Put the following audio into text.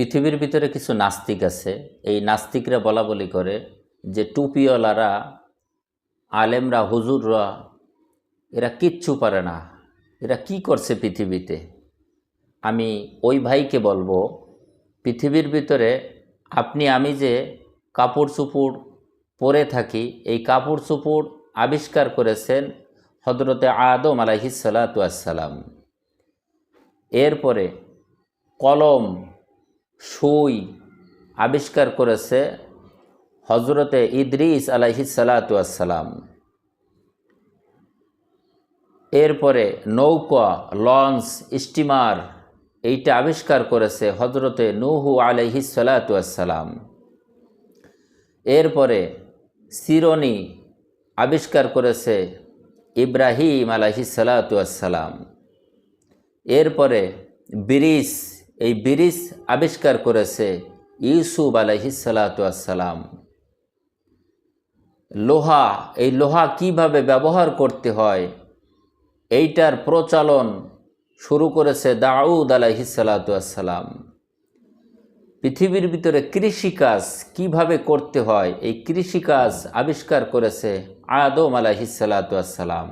পৃথিবীর ভিতরে কিছু নাস্তিক আছে। এই নাস্তিকরা বলা বলি করে যে টুপিওয়ালারা, আলেমরা, হুজুররা, এরা কিচ্ছু পারে না। এরা কি করছে পৃথিবীতে? আমি ওই ভাইকে বলব, পৃথিবীর ভিতরে আপনি, আমি যে কাপড় চুপুর পরে থাকি, এই কাপড় চুপুর আবিষ্কার করেছেন হজরতে আদম আলাইহিসালাতাম এরপরে কলম সুই আবিষ্কার করেছে হজরতে ইদ্রিস আলাইহিসালাতাম এরপরে নৌকা, লঞ্চ, স্টিমার এইটা আবিষ্কার করেছে হজরতে নুহু আলাইহিসালাতাম এরপরে সিরনি আবিষ্কার করেছে ইব্রাহিম আলাইহিসালাতাম এরপরে ব্রিজ এই ব্রিজ আবিষ্কার করেছে ইউসুফ আলাইহিসালাতাম লোহা, এই লোহা কীভাবে ব্যবহার করতে হয়, এইটার প্রচলন শুরু করেছে দাউদ আলাইহিসালাতাম পৃথিবীর ভিতরে কৃষিকাজ কীভাবে করতে হয়, এই কৃষিকাজ আবিষ্কার করেছে আদম আলাইহিসালাতাম